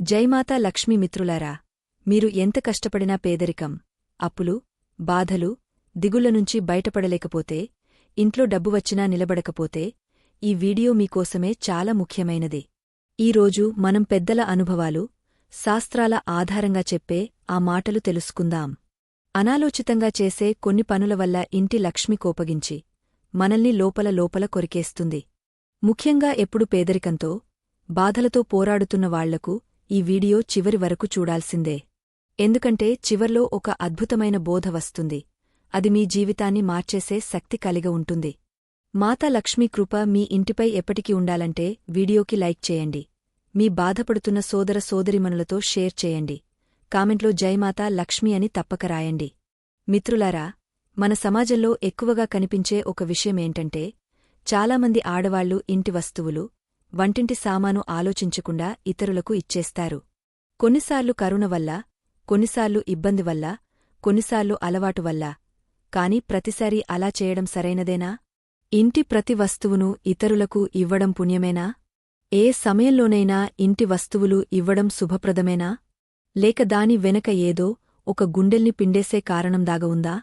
జైమాతా లక్ష్మీ మిత్రులారా మీరు ఎంత కష్టపడినా పేదరికం అప్పులు బాధలు దిగుళ్ళ నుంచి బయటపడలేకపోతే ఇంట్లో డబ్బు వచ్చినా నిలబడకపోతే ఈ వీడియో మీకోసమే చాలా ముఖ్యమైనది. ఈరోజు మనం పెద్దల అనుభవాలు శాస్త్రాల ఆధారంగా చెప్పే ఆ మాటలు తెలుసుకుందాం. అనాలోచితంగా చేసే కొన్ని పనుల వల్ల ఇంటి లక్ష్మి కోపగించి మనల్ని లోపల లోపల కొరికేస్తుంది. ముఖ్యంగా ఎప్పుడు పేదరికంతో బాధలతో పోరాడుతున్న వాళ్ళకు ఈ వీడియో చివరి వరకు చూడాల్సిందే. ఎందుకంటే చివర్లో ఒక అద్భుతమైన బోధ వస్తుంది. అది మీ జీవితాన్ని మార్చేసే శక్తి కలిగి ఉంటుంది. మాతా లక్ష్మీ కృప మీ ఇంటిపై ఎప్పటికీ ఉండాలంటే వీడియోకి లైక్ చేయండి. మీ బాధపడుతున్న సోదర సోదరిమనులతో షేర్ చేయండి. కామెంట్లో జయమాతా లక్ష్మి అని తప్పక రాయండి. మిత్రులారా మన సమాజంలో ఎక్కువగా కనిపించే ఒక విషయమేంటంటే చాలామంది ఆడవాళ్ళు ఇంటి వస్తువులు వంటింటి సామాను ఆలోచించకుండా ఇతరులకు ఇచ్చేస్తారు. కొన్నిసార్లు కరుణ వల్ల కొన్నిసార్లు ఇబ్బంది వల్ల కొన్నిసార్లు అలవాటు వల్ల. కాని ప్రతిసారీ అలా చేయడం సరైనదేనా? ఇంటి ప్రతి వస్తువును ఇతరులకు ఇవ్వడం పుణ్యమేనా? ఏ సమయంలోనైనా ఇంటి వస్తువులు ఇవ్వడం శుభప్రదమేనా? లేక దాని వెనక ఏదో ఒక గుండెల్ని పిండేసే కారణం దాగ ఉందా?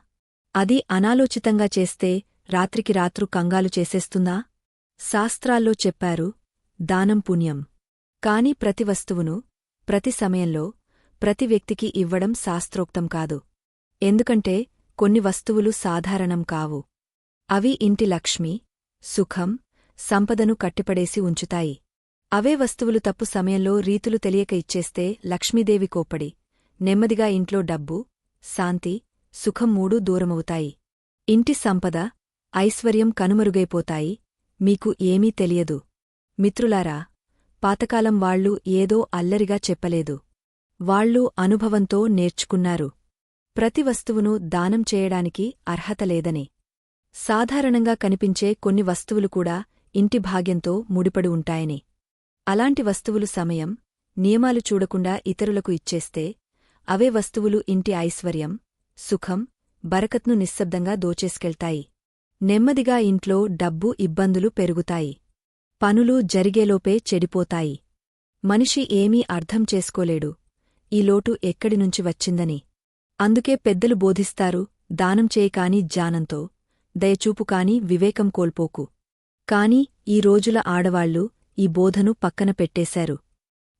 అది అనాలోచితంగా చేస్తే రాత్రికి రాత్రు కంగాలు చేసేస్తుందా? శాస్త్రాల్లో చెప్పారు దానం పుణ్యం. కాని ప్రతి వస్తువును ప్రతి సమయంలో ప్రతి వ్యక్తికి ఇవ్వడం శాస్త్రోక్తం కాదు. ఎందుకంటే కొన్ని వస్తువులు సాధారణం కావు. అవి ఇంటి లక్ష్మి సుఖం సంపదను కట్టిపడేసి ఉంచుతాయి. అవే వస్తువులు తప్పు సమయంలో రీతులు తెలియక ఇచ్చేస్తే లక్ష్మీదేవి కోపడి నెమ్మదిగా ఇంట్లో డబ్బు శాంతి సుఖం మూడూ దూరమవుతాయి. ఇంటి సంపద ఐశ్వర్యం కనుమరుగైపోతాయి. మీకు ఏమీ తెలియదు. మిత్రులారా పాతకాలం వాళ్ళు ఏదో అల్లరిగా చెప్పలేదు. వాళ్ళు అనుభవంతో నేర్చుకున్నారు. ప్రతి వస్తువును దానం చేయడానికి అర్హత లేదని. సాధారణంగా కనిపించే కొన్ని వస్తువులు కూడా ఇంటి భాగ్యంతో ముడిపడి ఉంటాయని. అలాంటి వస్తువులు సమయం నియమాలు చూడకుండా ఇతరులకు ఇచ్చేస్తే అవే వస్తువులు ఇంటి ఐశ్వర్యం సుఖం బరకత్ను నిశ్శబ్దంగా దోచేసుకెళ్తాయి. నెమ్మదిగా ఇంట్లో డబ్బు ఇబ్బందులు పెరుగుతాయి. పనులు జరిగేలోపే చెడిపోతాయి. మనిషి ఏమీ అర్థం చేసుకోలేడు. ఈ లోటు ఎక్కడినుంచి వచ్చిందని. అందుకే పెద్దలు బోధిస్తారు దానం చేయకాని జానంతో దయచూపు కాని వివేకం కోల్పోకు. కాని ఈ రోజుల ఆడవాళ్ళు ఈ బోధను పక్కన పెట్టేశారు.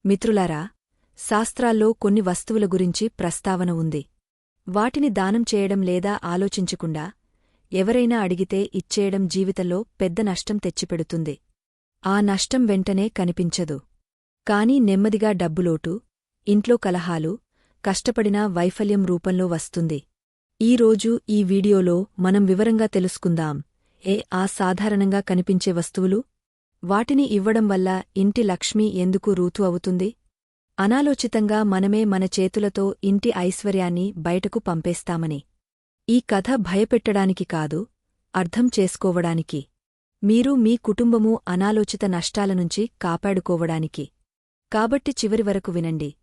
మిత్రులారా శాస్త్రాల్లో కొన్ని వస్తువుల గురించి ప్రస్తావన ఉంది. వాటిని దానం చేయడం లేదా ఆలోచించకుండా ఎవరైనా అడిగితే ఇచ్చేయడం జీవితంలో పెద్ద నష్టం తెచ్చిపెడుతుంది. ఆ నష్టం వెంటనే కనిపించదు. కాని నెమ్మదిగా డబ్బులోటు ఇంట్లో కలహాలు కష్టపడినా వైఫల్యం రూపంలో వస్తుంది. ఈరోజు ఈ వీడియోలో మనం వివరంగా తెలుసుకుందాం. ఏ ఆ సాధారణంగా కనిపించే వస్తువులు? వాటిని ఇవ్వడం వల్ల ఇంటి లక్ష్మి ఎందుకు రూతు అవుతుంది? అనాలోచితంగా మనమే మన చేతులతో ఇంటి ఐశ్వర్యాన్ని బయటకు పంపేస్తామని. ఈ కథ భయపెట్టడానికి కాదు అర్థం చేసుకోవడానికి. మీరు మీ కుటుంబము అనాలోచిత నష్టాల నుంచి కాపాడుకోవడానికి. కాబట్టి చివరి వరకు వినండి.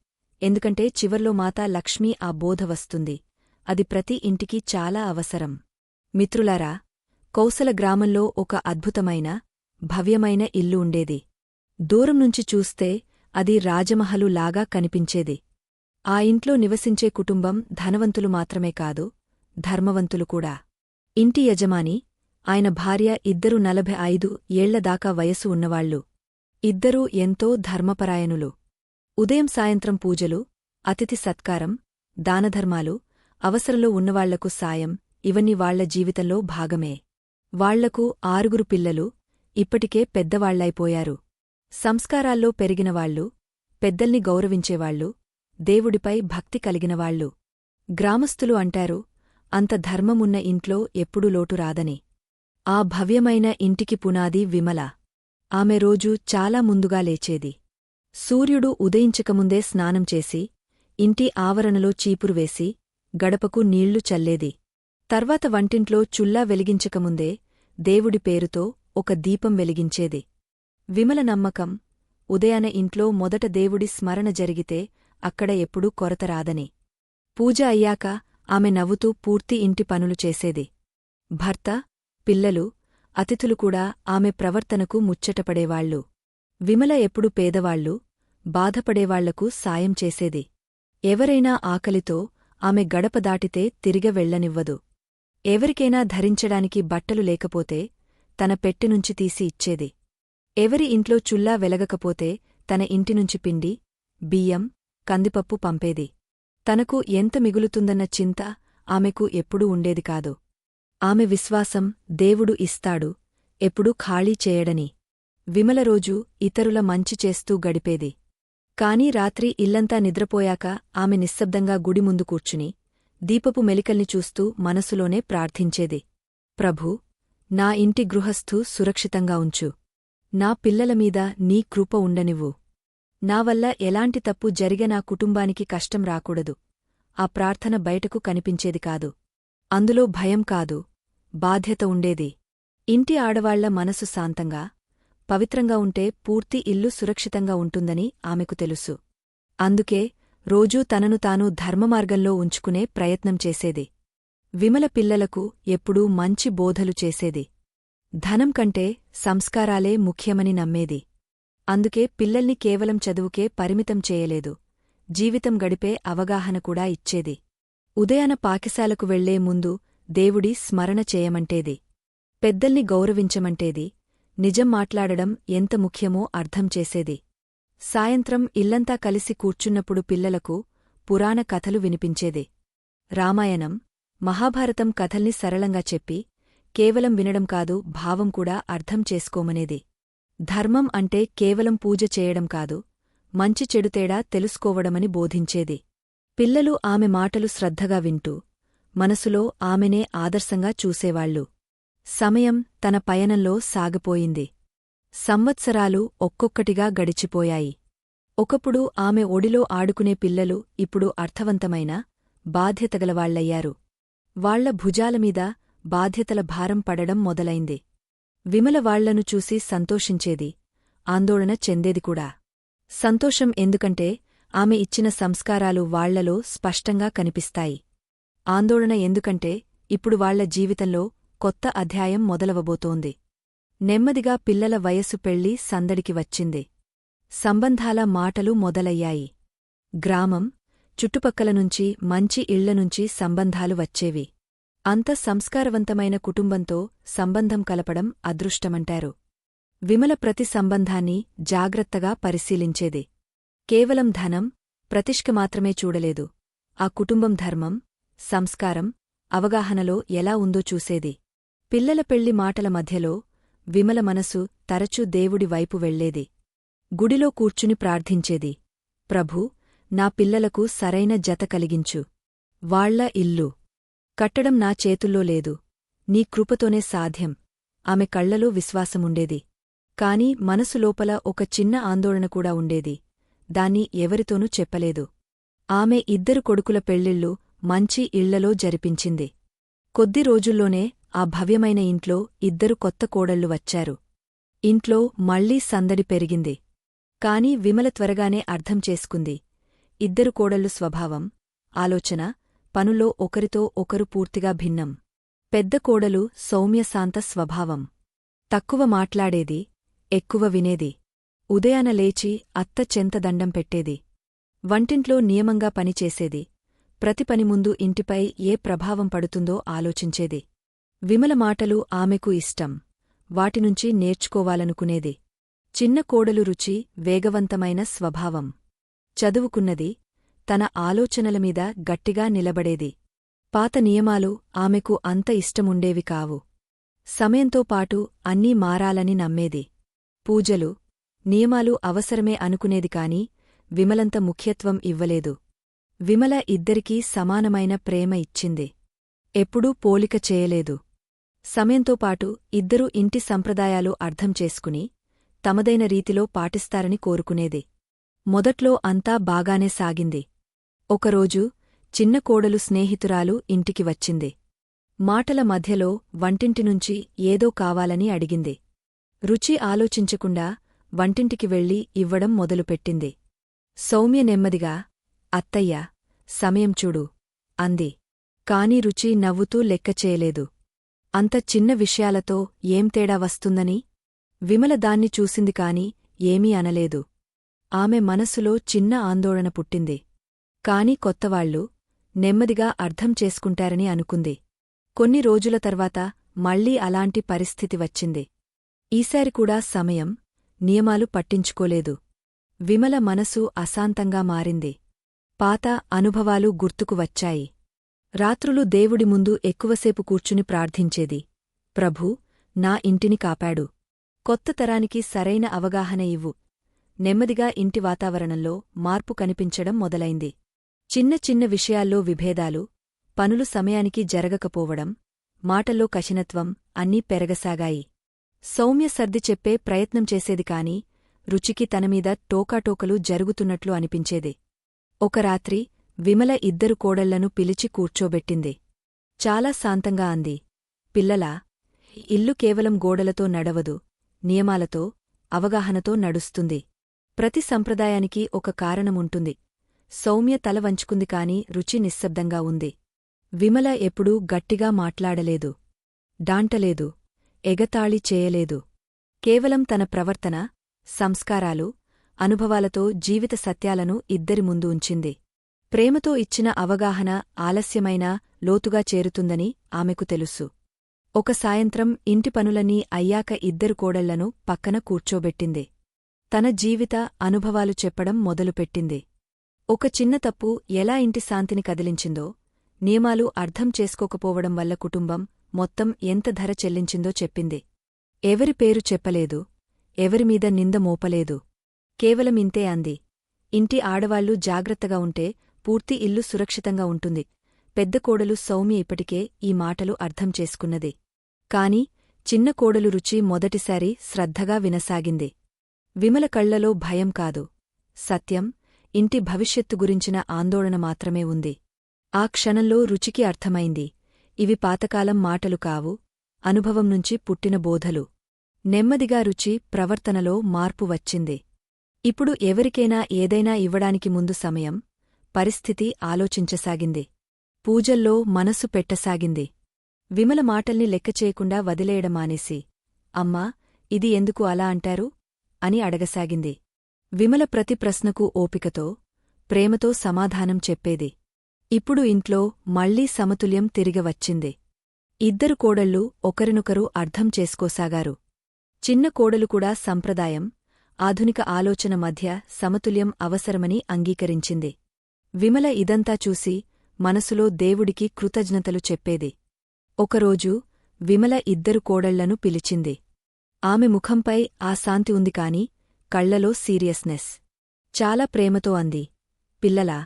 ఎందుకంటే చివర్లో మాతా లక్ష్మీ ఆ బోధ వస్తుంది. అది ప్రతి ఇంటికి చాలా అవసరం. మిత్రులారా కౌసల గ్రామంలో ఒక అద్భుతమైన భవ్యమైన ఇల్లు ఉండేది. దూరం నుంచి చూస్తే అది రాజమహలు లాగా కనిపించేది. ఆ ఇంట్లో నివసించే కుటుంబం ధనవంతులు మాత్రమే కాదు ధర్మవంతులు కూడా. ఇంటి యజమాని ఆయన భార్య ఇద్దరు నలభై ఐదు ఏళ్ళదాకా వయసు ఉన్నవాళ్ళు. ఇద్దరూ ఎంతో ధర్మపరాయణులు. ఉదయం సాయంత్రం పూజలు అతిథి సత్కారం దానధర్మాలు అవసరంలో ఉన్నవాళ్ళకు సాయం ఇవన్నీ వాళ్ళ జీవితంలో భాగమే. వాళ్ళకు ఆరుగురు పిల్లలు ఇప్పటికే పెద్దవాళ్ళైపోయారు. సంస్కారాల్లో పెరిగినవాళ్ళు పెద్దల్ని గౌరవించేవాళ్ళు దేవుడిపై భక్తి కలిగినవాళ్ళు. గ్రామస్థులు అంటారు అంత ధర్మమున్న ఇంట్లో ఎప్పుడు లోటు రాదని. ఆ భవ్యమైన ఇంటికి పునాది విమల. ఆమె రోజూ చాలా ముందుగా లేచేది. సూర్యుడు ఉదయించకముందే స్నానం చేసి ఇంటి ఆవరణలో చీపురు వేసి గడపకు నీళ్ళు చల్లేది. తర్వాత వంటింట్లో చుల్లా వెలిగించకముందే దేవుడి పేరుతో ఒక దీపం వెలిగించేది. విమల నమ్మకం ఉదయాన ఇంట్లో మొదట దేవుడి స్మరణ జరిగితే అక్కడ ఎప్పుడూ కొరత రాదని. పూజ అయ్యాక ఆమె నవ్వుతూ పూర్తి ఇంటి పనులు చేసేది. భర్త పిల్లలు అతిథులు కూడా ఆమె ప్రవర్తనకు ముచ్చటపడేవాళ్ళు విమల ఎప్పుడు పేదవాళ్ళు బాధపడేవాళ్ళకు సాయం చేసేది. ఎవరైనా ఆకలితో ఆమె గడప దాటితే తిరిగ వెళ్ళనివ్వదు ఎవరికైనా ధరించడానికి బట్టలు లేకపోతే తన పెట్టెనుంచి తీసి ఇచ్చేది. ఎవరి ఇంట్లో చుల్లా వెలగకపోతే తన ఇంటినుంచి పిండి బియ్యం కందిపప్పు పంపేది. తనకు ఎంత మిగులుతుందన్న చింత ఆమెకు ఎప్పుడూ ఉండేది కాదు. ఆమె విశ్వాసం దేవుడు ఇస్తాడు ఎప్పుడూ ఖాళీ చేయడని. విమల రోజు ఇతరుల మంచి చేస్తూ గడిపేది. కాని రాత్రి ఇల్లంతా నిద్రపోయాక ఆమె నిశ్శబ్దంగా గుడి ముందు కూర్చుని దీపపు మెలికల్ని చూస్తూ మనసులోనే ప్రార్థించేది. ప్రభూ నా ఇంటి గృహస్థు సురక్షితంగా ఉంచు. నా పిల్లలమీద నీ కృప ఉండనివ్వు. నా వల్ల ఎలాంటి తప్పు జరిగ నా కుటుంబానికి కష్టం రాకూడదు. ఆ ప్రార్థన బయటకు కనిపించేది కాదు. అందులో భయం కాదు. బాధ్యత ఉండేది. ఇంటి ఆడవాళ్ళ మనసు శాంతంగా పవిత్రంగా ఉంటే పూర్తి ఇల్లు సురక్షితంగా ఉంటుందని ఆమెకు తెలుసు. అందుకే రోజూ తనను తాను ధర్మమార్గంలో ఉంచుకునే ప్రయత్నం చేసేది. విమల పిల్లలకు ఎప్పుడూ మంచి బోధలు చేసేది. ధనం కంటే సంస్కారాలే ముఖ్యమని నమ్మేది. అందుకే పిల్లల్ని కేవలం చదువుకే పరిమితం చేయలేదు. జీవితం గడిపే అవగాహన కూడా ఇచ్చేది. ఉదయాన పాకిశాలకు వెళ్ళే ముందు దేవుడి స్మరణ చేయమంటేది పెద్దల్ని గౌరవించమంటేది నిజం మాట్లాడడం ఎంత ముఖ్యమో అర్థం చేసేది. సాయంత్రం ఇల్లంతా కలిసి కూర్చున్నప్పుడు పిల్లలకు పురాణ కథలు వినిపించేది. రామాయణం మహాభారతం కథల్ని సరళంగా చెప్పి కేవలం వినడం కాదు భావం కూడా అర్థం చేసుకోమనేది. ధర్మం అంటే కేవలం పూజ చేయడం కాదు మంచి చెడుతేడా తెలుసుకోవడమని బోధించేది. పిల్లలు ఆమె మాటలు శ్రద్ధగా వింటూ మనసులో ఆమెనే ఆదర్శంగా చూసేవాళ్ళు సమయం తన పయనంలో సాగిపోయింది. సంవత్సరాలు ఒక్కొక్కటిగా గడిచిపోయాయి. ఒకప్పుడు ఆమె ఒడిలో ఆడుకునే పిల్లలు ఇప్పుడు అర్థవంతమైన బాధ్యతగలవాళ్ళయ్యారు వాళ్ళ భుజాలమీద బాధ్యతల భారం పడడం మొదలైంది. విమల వాళ్ళను చూసి సంతోషించేది ఆందోళన చెందేది కూడా. సంతోషం ఎందుకంటే ఆమె ఇచ్చిన సంస్కారాలు వాళ్ళలో స్పష్టంగా కనిపిస్తాయి. ఆందోళన ఎందుకంటే ఇప్పుడు వాళ్ళ జీవితంలో కొత్త అధ్యాయం మొదలవబోతోంది. నెమ్మదిగా పిల్లల వయసు పెళ్ళి సందడికి వచ్చింది. సంబంధాల మాటలు మొదలయ్యాయి. గ్రామం చుట్టుపక్కల నుంచి మంచి ఇళ్ళనుంచి సంబంధాలు వచ్చేవి. అంత సంస్కారవంతమైన కుటుంబంతో సంబంధం కలపడం అదృష్టమంటారు. విమల ప్రతి సంబంధాన్ని జాగ్రత్తగా పరిశీలించేది. కేవలం ధనం ప్రతిష్క మాత్రమే చూడలేదు. ఆ కుటుంబం ధర్మం సంస్కారం అవగాహనలో ఎలా ఉందో చూసేది. పిల్లల పెళ్ళి మాటల మధ్యలో విమల మనసు తరచూ దేవుడి వైపు వెళ్ళేది గుడిలో కూర్చుని ప్రార్థించేది. ప్రభూ నా పిల్లలకు సరైన జత కలిగించు. వాళ్ళ ఇల్లు. కట్టడం నా చేతుల్లో లేదు. నీ కృపతోనే సాధ్యం. ఆమె కళ్ళలో విశ్వాసముండేది. కాని మనసులోపల ఒక చిన్న ఆందోళన కూడా ఉండేది. దాన్ని ఎవరితోనూ చెప్పలేదు. ఆమె ఇద్దరు కొడుకుల పెళ్ళిళ్ళు మంచి ఇళ్ళలో జరిపించింది. కొద్ది రోజుల్లోనే ఆ భవ్యమైన ఇంట్లో ఇద్దరు కొత్త కోడళ్ళు వచ్చారు. ఇంట్లో మళ్ళీ సందడి పెరిగింది. కాని విమల త్వరగానే అర్థం చేసుకుంది. ఇద్దరు కోడళ్ళు స్వభావం ఆలోచన పనులో ఒకరితో ఒకరు పూర్తిగా భిన్నం. పెద్ద కోడలు సౌమ్యశాంత స్వభావం. తక్కువ మాట్లాడేది ఎక్కువ వినేది. ఉదయాన లేచి అత్త చెంత దండం పెట్టేది. వంటింట్లో నియమంగా పనిచేసేది. ప్రతి పని ముందు ఇంటిపై ఏ ప్రభావం పడుతుందో ఆలోచించేది. విమల మాటలు ఆమెకు ఇష్టం. వాటినుంచి నేర్చుకోవాలనుకునేది. చిన్న కోడలు రుచి వేగవంతమైన స్వభావం. చదువుకున్నది. తన ఆలోచనలమీద గట్టిగా నిలబడేది. పాత నియమాలు ఆమెకు అంత ఇష్టముండేవి కావు. సమయంతో పాటు అన్నీ మారాలని నమ్మేది. పూజలు. నియమాలు అవసరమే అనుకునేది కాని విమలంత ముఖ్యత్వం ఇవ్వలేదు. విమల ఇద్దరికీ సమానమైన ప్రేమ ఇచ్చింది. ఎప్పుడూ పోలిక చేయలేదు. సమయంతో పాటు ఇద్దరూ ఇంటి సంప్రదాయాలు అర్థం చేసుకుని తమదైన రీతిలో పాటిస్తారని కోరుకునేది. మొదట్లో అంతా బాగానే సాగింది. ఒకరోజు చిన్న కోడలు స్నేహితురాలు ఇంటికి వచ్చింది. మాటల మధ్యలో వంటింటినుంచి ఏదో కావాలని అడిగింది. రుచి ఆలోచించకుండా వంటింటికి వెళ్ళి ఇవ్వడం మొదలుపెట్టింది. సౌమ్య నెమ్మదిగా అత్తయ్యా సమయం చూడు అంది. కాని రుచి నవ్వుతూ లెక్కచేయలేదు అంత చిన్న విషయాలతో ఏం తేడా వస్తుందని? విమల దాన్ని చూసింది కాని ఏమీ అనలేదు. ఆమె మనసులో చిన్న ఆందోళన పుట్టింది. కాని కొత్తవాళ్ళు నెమ్మదిగా అర్థం చేసుకుంటారని అనుకుంది. కొన్ని రోజుల తర్వాత మళ్ళీ అలాంటి పరిస్థితి వచ్చింది. ఈసారి కూడా సమయం నియమాలు పట్టించుకోలేదు. విమల మనసు అశాంతంగా మారింది. పాత అనుభవాలు గుర్తుకు వచ్చాయి. రాత్రులు దేవుడి ముందు ఎక్కువసేపు కూర్చుని ప్రార్థించేది. ప్రభూ నా ఇంటిని కాపాడు. కొత్త తరానికి సరైన అవగాహన ఇవ్వు. నెమ్మదిగా ఇంటి వాతావరణంలో మార్పు కనిపించడం మొదలైంది. చిన్న చిన్న విషయాల్లో విభేదాలు పనులు సమయానికి జరగకపోవడం మాటల్లో కఠినత్వం అన్నీ పెరగసాగాయి. సౌమ్య సర్ది చెప్పే ప్రయత్నం చేసేది కాని రుచికి తనమీద టోకాటోకలు జరుగుతున్నట్లు అనిపించేది. ఒక రాత్రి విమల ఇద్దరు కోడళ్ళను పిలిచి కూర్చోబెట్టింది. చాలా శాంతంగా అంది. పిల్లలా ఇల్లు కేవలం గోడలతో నడవదు నియమాలతో అవగాహనతో నడుస్తుంది. ప్రతి సంప్రదాయానికి ఒక కారణముంటుంది. సౌమ్య తల వంచుకుంది కాని రుచి నిశ్శబ్దంగా ఉంది. విమల ఎప్పుడూ గట్టిగా మాట్లాడలేదు. డాంటలేదు ఎగతాళి చేయలేదు. కేవలం తన ప్రవర్తన సంస్కారాలు అనుభవాలతో జీవిత సత్యాలను ఇద్దరి ముందు ఉంచింది. ప్రేమతో ఇచ్చిన అవగాహన ఆలస్యమైనా లోతుగా చేరుతుందని ఆమెకు తెలుసు. ఒక సాయంత్రం ఇంటి పనులన్నీ అయ్యాక ఇద్దరు కోడళ్ళను పక్కన కూర్చోబెట్టింది. తన జీవిత అనుభవాలు చెప్పడం మొదలుపెట్టింది. ఒక చిన్న తప్పు ఎలా ఇంటి శాంతిని కదిలించిందో నియమాలు అర్థం చేసుకోకపోవడం వల్ల కుటుంబం మొత్తం ఎంత ధర చెల్లించిందో చెప్పింది. ఎవరి పేరు చెప్పలేదు ఎవరిమీద నింద మోపలేదు. కేవలం ఇంతే అంది. ఇంటి ఆడవాళ్ళు జాగ్రత్తగా ఉంటే పూర్తి ఇల్లు సురక్షితంగా ఉంటుంది. పెద్ద కోడలు సౌమ్య ఇప్పటికే ఈ మాటలు అర్థం చేసుకున్నది. కాని చిన్న కోడలు రుచి మొదటిసారి శ్రద్ధగా వినసాగింది. విమల కళ్ళలో భయం కాదు. సత్యం ఇంటి భవిష్యత్తు గురించిన ఆందోళన మాత్రమే ఉంది. ఆ క్షణంలో రుచికి అర్థమైంది. ఇవి పాతకాలం మాటలు కావు. అనుభవం నుంచి పుట్టిన బోధలు. నెమ్మదిగా రుచి ప్రవర్తనలో మార్పు వచ్చింది. ఇప్పుడు ఎవరికైనా ఏదైనా ఇవ్వడానికి ముందు సమయం పరిస్థితి ఆలోచించసాగింది. పూజల్లో మనసు పెట్టసాగింది. విమల మాటల్ని లెక్కచేయకుండా వదిలేయడమానేసి అమ్మా ఇది ఎందుకు అలా అంటారు? అని అడగసాగింది. విమల ప్రతి ప్రశ్నకు ఓపికతో ప్రేమతో సమాధానం చెప్పేది. ఇప్పుడు ఇంట్లో మళ్ళీ సమతుల్యం తిరిగవచ్చింది. ఇద్దరు కోడళ్ళు ఒకరినొకరు అర్థం చేసుకోసాగారు. చిన్న కోడలు కూడా సంప్రదాయం ఆధునిక ఆలోచన మధ్య సమతుల్యం అవసరమని అంగీకరించింది. విమల ఇదంతా చూసి మనసులో దేవుడికి కృతజ్ఞతలు చెప్పేది. ఒకరోజు విమల ఇద్దరు కోడళ్ళను పిలిచింది. ఆమె ముఖంపై ఆ శాంతి ఉంది కాని కళ్ళలో సీరియస్నెస్. చాలా ప్రేమతో అంది. పిల్లలా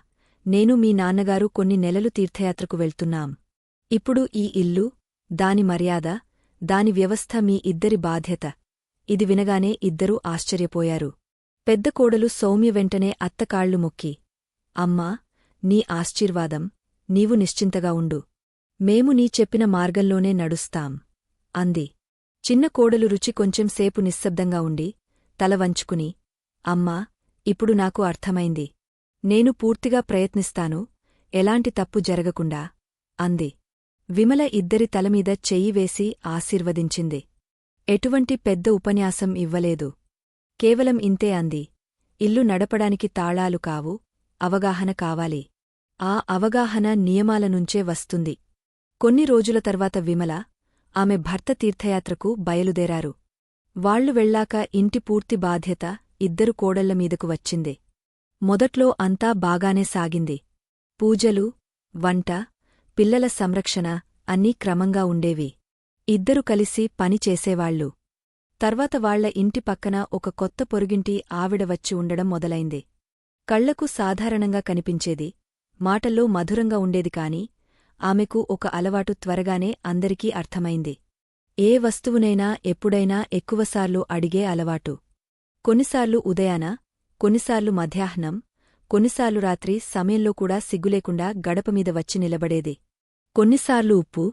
నేను మీ నాన్నగారు కొన్ని నెలలు తీర్థయాత్రకు వెళ్తున్నాం. ఇప్పుడు ఈ ఇల్లు దాని మర్యాద దాని వ్యవస్థ మీ ఇద్దరి బాధ్యత. ఇది వినగానే ఇద్దరూ ఆశ్చర్యపోయారు. పెద్ద కోడలు సౌమ్య వెంటనే అత్తకాళ్ళు మొక్కి అమ్మా నీ ఆశీర్వాదం నీవు నిశ్చింతగా ఉండు. మేము నీ చెప్పిన మార్గంలోనే నడుస్తాం అంది. చిన్న కోడలు రుచి కొంచెంసేపు నిశ్శబ్దంగా ఉండి తల వంచుకుని అమ్మా ఇప్పుడు నాకు అర్థమైంది. నేను పూర్తిగా ప్రయత్నిస్తాను ఎలాంటి తప్పు జరగకుండా అంది. విమల ఇద్దరి తలమీద చెయ్యి వేసి ఆశీర్వదించింది. ఎటువంటి పెద్ద ఉపన్యాసం ఇవ్వలేదు. కేవలం ఇంతే అంది. ఇల్లు నడపడానికి తాళాలు కావు అవగాహన కావాలి. ఆ అవగాహన నియమాల నుంచే వస్తుంది. కొన్ని రోజుల తర్వాత విమల ఆమె భర్త తీర్థయాత్రకు బయలుదేరారు. వాళ్ళు వెళ్ళాక ఇంటి పూర్తి బాధ్యత ఇద్దరు కోడళ్ళ మీదకు వచ్చింది. మొదట్లో అంతా బాగానే సాగింది. పూజలు వంట పిల్లల సంరక్షణ అన్నీ క్రమంగా ఉండేవి. ఇద్దరు కలిసి పని చేసేవాళ్ళు తర్వాత వాళ్ళ ఇంటి పక్కన ఒక కొత్త పొరుగింటి ఆవిడ వచ్చి ఉండడం మొదలైంది. కళ్ళకు సాధారణంగా కనిపించేది మాటల్లో మధురంగా ఉండేది కాని ఆమెకు ఒక అలవాటు త్వరగానే అందరికీ అర్థమైంది. ఏ వస్తువునైనా ఎప్పుడైనా ఎక్కువసార్లు అడిగే అలవాటు. కొన్నిసార్లు ఉదయాన కొన్నిసార్లు మధ్యాహ్నం కొన్నిసార్లు రాత్రి సమయంలో కూడా సిగ్గులేకుండా గడపమీద వచ్చి నిలబడేది. కొన్నిసార్లు ఉప్పు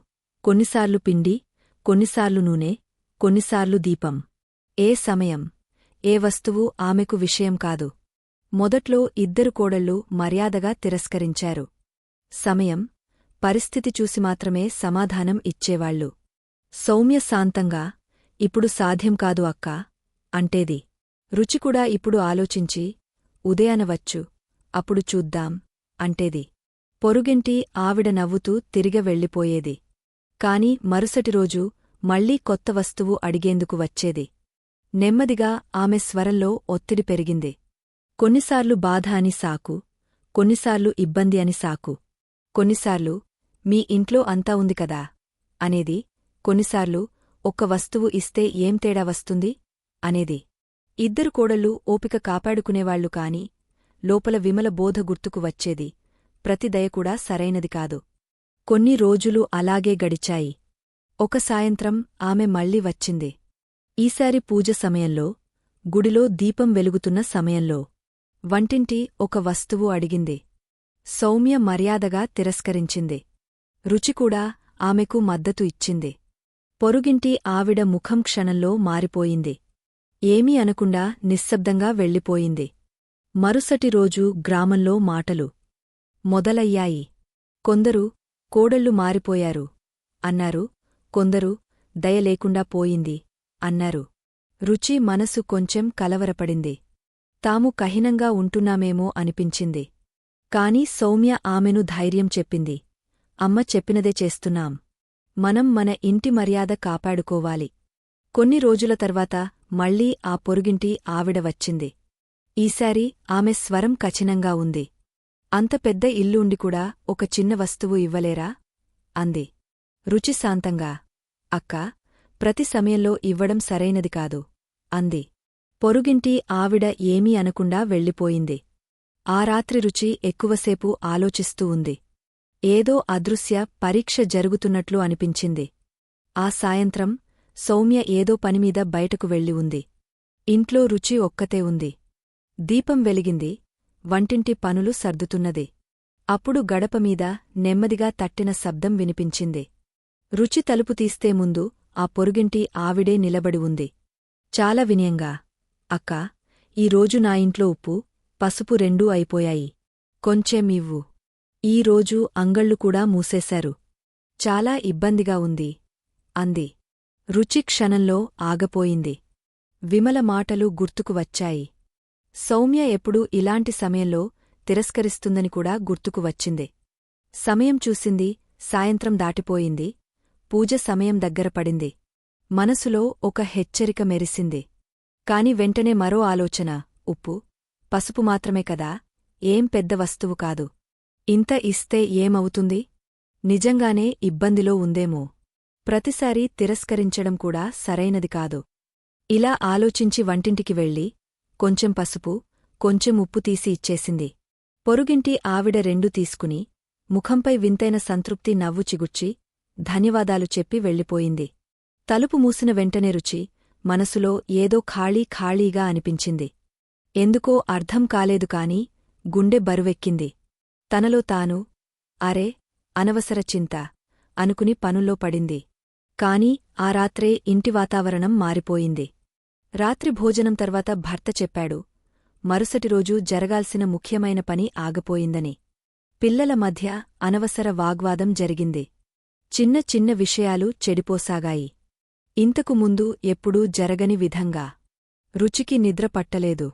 కొన్నిసార్లు పిండి కొన్నిసార్లు నూనె కొన్నిసార్లు దీపం. ఏ సమయం ఏ వస్తువు ఆమెకు విషయం కాదు. మొదట్లో ఇద్దరు కోడళ్ళు మర్యాదగా తిరస్కరించారు. సమయం పరిస్థితి చూసి మాత్రమే సమాధానం ఇచ్చేవాళ్ళు సౌమ్య శాంతంగా ఇప్పుడు సాధ్యం కాదు అక్కా అంటేది. రుచికూడా ఇప్పుడు ఆలోచించి ఉదయానవచ్చు అప్పుడు చూద్దాం అంటేది. పొరుగింటి ఆవిడ నవ్వుతూ తిరిగ వెళ్ళిపోయేది. కాని మరుసటి రోజు మళ్ళీ కొత్త వస్తువు అడిగేందుకు వచ్చేది. నెమ్మదిగా ఆమె స్వరంలో ఒత్తిడి పెరిగింది. కొన్నిసార్లు బాధ అని సాకు కొన్నిసార్లు ఇబ్బంది అని సాకు. కొన్నిసార్లు మీ ఇంట్లో అంతా ఉంది కదా అనేది కొన్నిసార్లు ఒక్క వస్తువు ఇస్తే ఏం తేడా వస్తుంది అనేది. ఇద్దరు కోడళ్ళు ఓపిక కాపాడుకునేవాళ్ళు కాని లోపల విమల బోధ గుర్తుకు వచ్చేది ప్రతి దయకూడా సరైనది కాదు. కొన్ని రోజులు అలాగే గడిచాయి. ఒక సాయంత్రం ఆమె మళ్ళీ వచ్చింది. ఈసారి పూజ సమయంలో గుడిలో దీపం వెలుగుతున్న సమయంలో వంటింటి ఒక వస్తువు అడిగింది. సౌమ్య మర్యాదగా తిరస్కరించింది. రుచికూడా ఆమెకు మద్దతు ఇచ్చింది. పొరుగింటి ఆవిడ ముఖం క్షణంలో మారిపోయింది. ఏమీ అనకుండా నిశ్శబ్దంగా వెళ్ళిపోయింది. మరుసటి రోజు గ్రామంలో మాటలు. మొదలయ్యాయి. కొందరు కోడళ్ళు మారిపోయారు. అన్నారు కొందరు దయలేకుండా పోయింది. అన్నారు. రుచి మనసు కొంచెం కలవరపడింది. తాము కహినంగా ఉంటున్నామేమో అనిపించింది. కాని సౌమ్య ఆమెను ధైర్యం చెప్పింది. అమ్మ చెప్పినదే చేస్తున్నాం. మనం మన ఇంటి మర్యాద కాపాడుకోవాలి. కొన్ని రోజుల తర్వాత మళ్ళీ ఆ పొరుగింటి ఆవిడ వచ్చింది. ఈసారి ఆమె స్వరం కఠినంగా ఉంది. అంత పెద్ద ఇల్లు ఉండి కూడా ఒక చిన్న వస్తువు ఇవ్వలేరా? అంది. రుచి శాంతంగా ప్రతి సమయంలో ఇవ్వడం సరైనది కాదు అంది. పొరుగింటి ఆవిడ ఏమీ అనకుండా వెళ్ళిపోయింది. ఆ రాత్రి రుచి ఎక్కువసేపు ఆలోచిస్తూ ఉంది. ఏదో అదృశ్య పరీక్ష జరుగుతున్నట్లు అనిపించింది. ఆ సాయంత్రం సౌమ్య ఏదో పనిమీద బయటకు వెళ్ళి ఉంది. ఇంట్లో రుచి ఒక్కతే ఉంది. దీపం వెలిగింది. వంటింటి పనులు సర్దుతున్నది. అప్పుడు గడపమీద నెమ్మదిగా తట్టిన శబ్దం వినిపించింది. రుచి తలుపు తీస్తే ముందు ఆ పొరుగింటి ఆవిడే నిలబడి ఉంది. చాలా వినయంగా అక్కా ఈరోజు నా ఇంట్లో ఉప్పు పసుపు రెండూ అయిపోయాయి. కొంచెం ఇవ్వు. ఈరోజు అంగళ్ళు కూడా మూసేశారు. చాలా ఇబ్బందిగా ఉంది అంది. రుచి క్షణంలో ఆగపోయింది. విమల మాటలు గుర్తుకు వచ్చాయి. సౌమ్య ఎప్పుడూ ఇలాంటి సమయంలో తిరస్కరిస్తుందని కూడా గుర్తుకు వచ్చింది. సమయం చూసింది సాయంత్రం దాటిపోయింది పూజ సమయం దగ్గర పడింది. మనసులో ఒక హెచ్చరిక మెరిసింది. కాని వెంటనే మరో ఆలోచన ఉప్పు పసుపు మాత్రమే కదా ఏం పెద్ద వస్తువు కాదు. ఇంత ఇస్తే ఏమవుతుంది? నిజంగానే ఇబ్బందిలో ఉందేమో. ప్రతిసారీ తిరస్కరించడం కూడా సరైనది కాదు. ఇలా ఆలోచించి వంటింటికి వెళ్ళి కొంచెం పసుపు కొంచెం ఉప్పు తీసి ఇచ్చేసింది. పొరుగింటి ఆవిడ రెండు తీసుకుని ముఖంపై వింతైన సంతృప్తి నవ్వు చిగుచ్చి ధన్యవాదాలు చెప్పి వెళ్ళిపోయింది. తలుపు మూసిన వెంటనే రుచి మనసులో ఏదో ఖాళీ ఖాళీగా అనిపించింది. ఎందుకో అర్థం కాలేదు కాని గుండె బరువెక్కింది. తనలో తాను అరే అనవసర చింత అనుకుని పనుల్లో పడింది. కాని ఆ రాత్రే ఇంటి వాతావరణం మారిపోయింది. రాత్రి భోజనం తర్వాత భర్త చెప్పాడు మరుసటి రోజు జరగాల్సిన ముఖ్యమైన పని ఆగపోయిందని. పిల్లల మధ్య అనవసర వాగ్వాదం జరిగింది. చిన్న చిన్న విషయాలు చెడిపోసాగాయి. ఇంతకు ముందు ఎప్పుడూ జరగని విధంగా. రుచికి నిద్ర పట్టలేదు.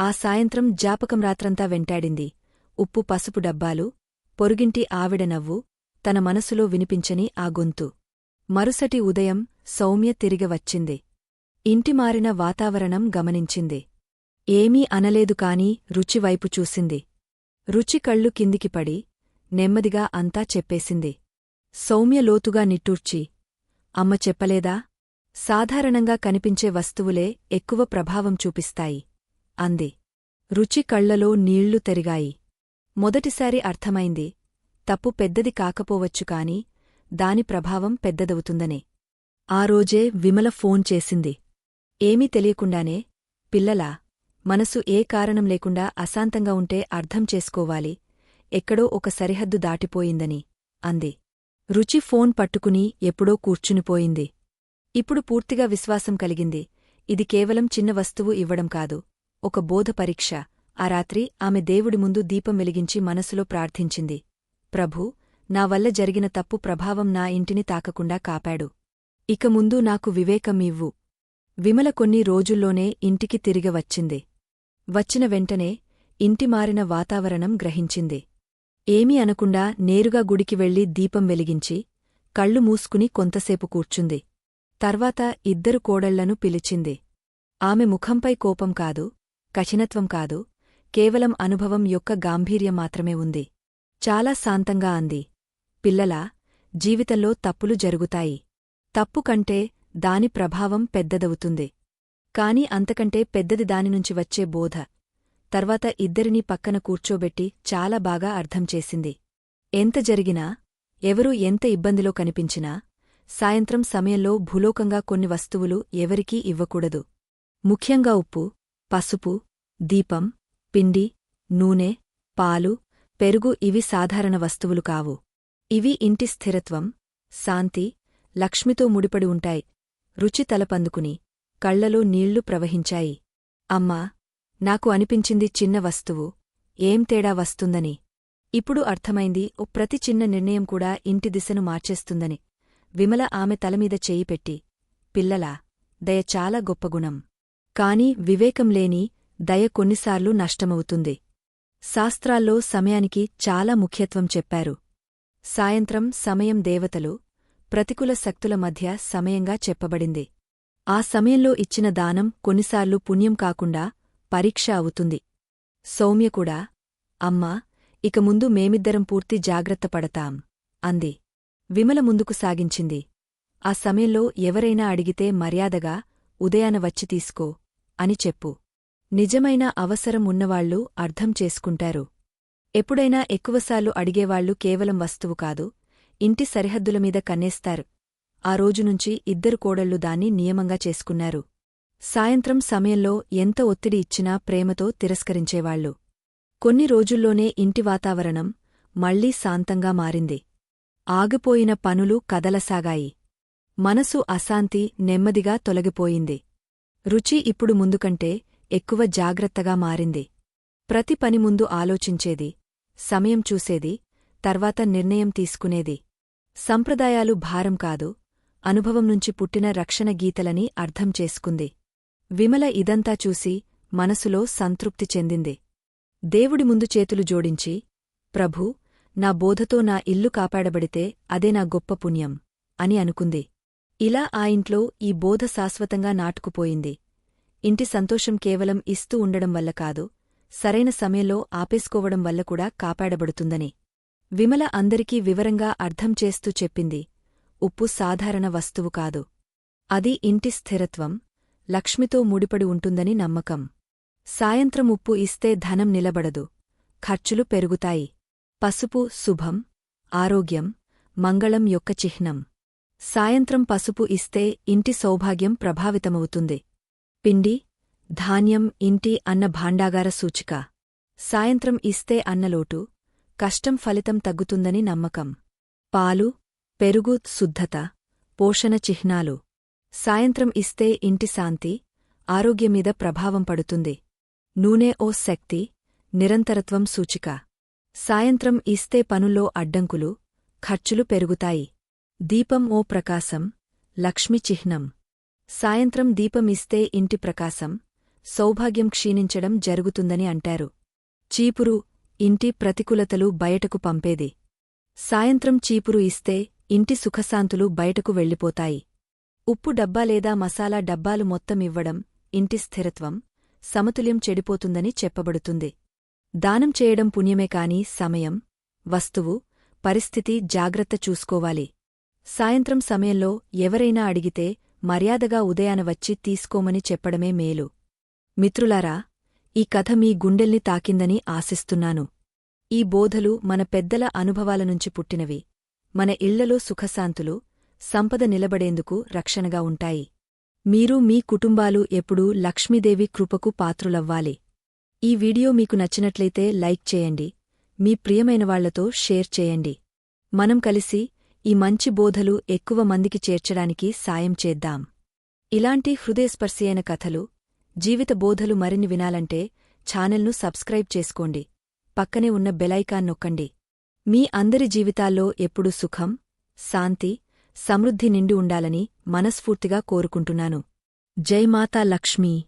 ఆ సాయంత్రం జాపకం రాత్రంతా వెంటాడింది. ఉప్పు పసుపు డబ్బాలు పొరుగింటి ఆవిడ నవ్వు తన మనసులో వినిపించని ఆ గొంతు. మరుసటి ఉదయం సౌమ్య తిరిగి వచ్చింది. ఇంటిమారిన వాతావరణం గమనించింది. ఏమీ అనలేదు కాని రుచివైపు చూసింది. రుచి కళ్ళు కిందికి పడి నెమ్మదిగా అంతా చెప్పేసింది. సౌమ్య లోతుగా నిట్టూర్చి అమ్మ చెప్పలేదా? సాధారణంగా కనిపించే వస్తువులే ఎక్కువ ప్రభావం చూపిస్తాయి అంది. రుచి కళ్ళలో నీళ్ళు తెరిగాయి. మొదటిసారి అర్థమైంది తప్పు పెద్దది కాకపోవచ్చు కాని దాని ప్రభావం పెద్దదవుతుందనే. ఆ రోజే విమల ఫోన్ చేసింది. ఏమీ తెలియకుండానే పిల్లలా మనసు ఏ కారణం లేకుండా అశాంతంగా ఉంటే అర్థం చేసుకోవాలి. ఎక్కడో ఒక సరిహద్దు దాటిపోయిందని అంది. రుచి ఫోన్ పట్టుకుని ఎప్పుడో కూర్చునిపోయింది. ఇప్పుడు పూర్తిగా విశ్వాసం కలిగింది. ఇది కేవలం చిన్న వస్తువు ఇవ్వడం కాదు. ఒక బోధ పరీక్ష. ఆ రాత్రి ఆమె దేవుడి ముందు దీపం వెలిగించి మనసులో ప్రార్థించింది. ప్రభూ నా వల్ల జరిగిన తప్పు ప్రభావం నా ఇంటిని తాకకుండా కాపాడు. ఇక ముందు నాకు వివేకం ఇవ్వు. విమల కొన్ని రోజుల్లోనే ఇంటికి తిరిగి వచ్చింది. వచ్చిన వెంటనే ఇంటి మారిన వాతావరణం గ్రహించింది. ఏమీ అనకుండా నేరుగా గుడికి వెళ్ళి దీపం వెలిగించి కళ్ళు మూసుకుని కొంతసేపు కూర్చుంది. తర్వాత ఇద్దరు కోడళ్ళను పిలిచింది. ఆమె ముఖంపై కోపం కాదు కఠినత్వం కాదు కేవలం అనుభవం యొక్క గాంభీర్యం మాత్రమే ఉంది. చాలా శాంతంగా అంది. పిల్లలా జీవితంలో తప్పులు జరుగుతాయి. తప్పు కంటే దాని ప్రభావం పెద్దదవుతుంది. కాని అంతకంటే పెద్దది దానినుంచి వచ్చే బోధ. తర్వాత ఇద్దరినీ పక్కన కూర్చోబెట్టి చాలా బాగా అర్థం చేసింది. ఎంత జరిగినా ఎవరూ ఎంత ఇబ్బందిలో కనిపించినా సాయంత్రం సమయంలో భూలోకంగా కొన్ని వస్తువులు ఎవరికీ ఇవ్వకూడదు. ముఖ్యంగా ఉప్పు పసుపు దీపం పిండి నూనె పాలు పెరుగు ఇవి సాధారణ వస్తువులు కావు. ఇవి ఇంటి స్థిరత్వం శాంతి లక్ష్మితో ముడిపడి ఉంటాయి. రుచి తలపందుకుని కళ్ళలో నీళ్ళు ప్రవహించాయి. అమ్మా నాకు అనిపించింది చిన్న వస్తువు. ఏం తేడా వస్తుందని. ఇప్పుడు అర్థమైంది ఓ ప్రతి చిన్న నిర్ణయం కూడా ఇంటి దిశను మార్చేస్తుందని. విమల ఆమె తలమీద చేయి పెట్టి పిల్లలా దయ చాలా గొప్ప గుణం. కాని వివేకం లేని దయ కొన్నిసార్లు నష్టమవుతుంది. శాస్త్రాల్లో సమయానికి చాలా ముఖ్యత్వం చెప్పారు. సాయంత్రం సమయం దేవతలు ప్రతికూల శక్తుల మధ్య సమయంగా చెప్పబడింది. ఆ సమయంలో ఇచ్చిన దానం కొన్నిసార్లు పుణ్యం కాకుండా పరీక్ష అవుతుంది. సౌమ్య కూడా అమ్మా ఇక ముందు మేమిద్దరం పూర్తి జాగ్రత్త పడతాం అంది. విమల ముందుకు సాగించింది. ఆ సమయంలో ఎవరైనా అడిగితే మర్యాదగా ఉదయాన వచ్చి తీసుకో అని చెప్పు. నిజమైన అవసరం ఉన్నవాళ్ళు అర్థం చేసుకుంటారు. ఎప్పుడైనా ఎక్కువసార్లు అడిగేవాళ్ళు కేవలం వస్తువు కాదు ఇంటి సరిహద్దుల మీద కన్నేస్తారు. ఆ రోజునుంచి ఇద్దరు కోడళ్ళు దాన్ని నియమంగా చేసుకున్నారు. సాయంత్రం సమయంలో ఎంత ఒత్తిడి ఇచ్చినా ప్రేమతో తిరస్కరించేవాళ్ళు కొన్ని రోజుల్లోనే ఇంటి వాతావరణం మళ్ళీ శాంతంగా మారింది. ఆగిపోయిన పనులు కదలసాగాయి. మనసు అశాంతి నెమ్మదిగా తొలగిపోయింది. రుచి ఇప్పుడు ముందుకంటే ఎక్కువ జాగ్రత్తగా మారింది. ప్రతి పని ముందు ఆలోచించేది సమయం చూసేది తర్వాత నిర్ణయం తీసుకునేది. సంప్రదాయాలు భారం కాదు అనుభవం నుంచి పుట్టిన రక్షణ గీతలని అర్థం చేసుకుంది. విమల ఇదంతా చూసి మనసులో సంతృప్తి చెందింది. దేవుడి ముందు చేతులు జోడించి ప్రభూ నా బోధతో నా ఇల్లు కాపాడబడితే అదే నా గొప్ప పుణ్యం అని అనుకుంది. ఇలా ఆ ఇంట్లో ఈ బోధ శాశ్వతంగా నాటుకుపోయింది. ఇంటి సంతోషం కేవలం ఇస్తూ ఉండడం వల్ల కాదు సరైన సమయంలో ఆపేసుకోవడం వల్ల కూడా కాపాడబడుతుందని. విమల అందరికీ వివరంగా అర్థం చేస్తూ చెప్పింది ఉప్పు సాధారణ వస్తువు కాదు. అది ఇంటి స్థిరత్వం లక్ష్మితో ముడిపడి ఉంటుందని నమ్మకం. సాయంత్రం ఉప్పు ఇస్తే ధనం నిలబడదు ఖర్చులు పెరుగుతాయి. పసుపు శుభం ఆరోగ్యం మంగళం యొక్క చిహ్నం. సాయంత్రం పసుపు ఇస్తే ఇంటి సౌభాగ్యం ప్రభావితమవుతుంది. పిండి ధాన్యం ఇంటి అన్న భాండాగార సూచిక. సాయంత్రం ఇస్తే అన్నలోటు కష్టం ఫలితం తగ్గుతుందని నమ్మకం. పాలు పెరుగు శుద్ధత పోషణ చిహ్నాలు. సాయంత్రం ఇస్తే ఇంటి శాంతి ఆరోగ్యమీద ప్రభావం పడుతుంది. నూనె ఓ శక్తి నిరంతరత్వం సూచిక. సాయంత్రం ఇస్తే పనుల్లో అడ్డంకులు ఖర్చులు పెరుగుతాయి. దీపం ఓ ప్రకాశం లక్ష్మి చిహ్నం. సాయంత్రం దీపమిస్తే ఇంటి ప్రకాశం సౌభాగ్యం క్షీణించడం జరుగుతుందని అంటారు. చీపురు ఇంటి ప్రతికూలతలు బయటకు పంపేది. సాయంత్రం చీపురు ఇస్తే ఇంటి సుఖశాంతులు బయటకు వెళ్ళిపోతాయి. ఉప్పు డబ్బా లేదా మసాలా డబ్బాలు మొత్తం ఇవ్వడం ఇంటి స్థిరత్వం సమతుల్యం చెడిపోతుందని చెప్పబడుతుంది. దానం చేయడం పుణ్యమే కాని సమయం వస్తువు పరిస్థితి జాగ్రత్త చూసుకోవాలి. సాయంత్రం సమయంలో ఎవరైనా అడిగితే మర్యాదగా ఉదయాన వచ్చి తీసుకోమని చెప్పడమే మేలు. మిత్రులారా ఈ కథ మీ గుండెల్ని తాకిందని ఆశిస్తున్నాను. ఈ బోధలు మన పెద్దల అనుభవాల నుంచి పుట్టినవి. మన ఇళ్ళలో సుఖశాంతులు సంపద నిలబడేందుకు రక్షణగా ఉంటాయి. మీరు మీ కుటుంబాలు ఎప్పుడూ లక్ష్మీదేవి కృపకు పాత్రులవ్వాలి. ఈ వీడియో మీకు నచ్చినట్లయితే లైక్ చేయండి. మీ ప్రియమైనవాళ్ళతో షేర్ చేయండి. మనం కలిసి ఈ మంచి బోధలు ఎక్కువ మందికి చేర్చడానికి సాయం చేద్దాం. ఇలాంటి హృదయస్పర్శియైన కథలు జీవిత బోధలు మరిన్ని వినాలంటే ఛానల్ను సబ్స్క్రైబ్ చేసుకోండి. పక్కనే ఉన్న బెలైకాన్ నొక్కండి. మీ అందరి జీవితాల్లో ఎప్పుడు సుఖం శాంతి సమృద్ధి నిండి ఉండాలని మనస్ఫూర్తిగా కోరుకుంటున్నాను. జై మాతా లక్ష్మీ.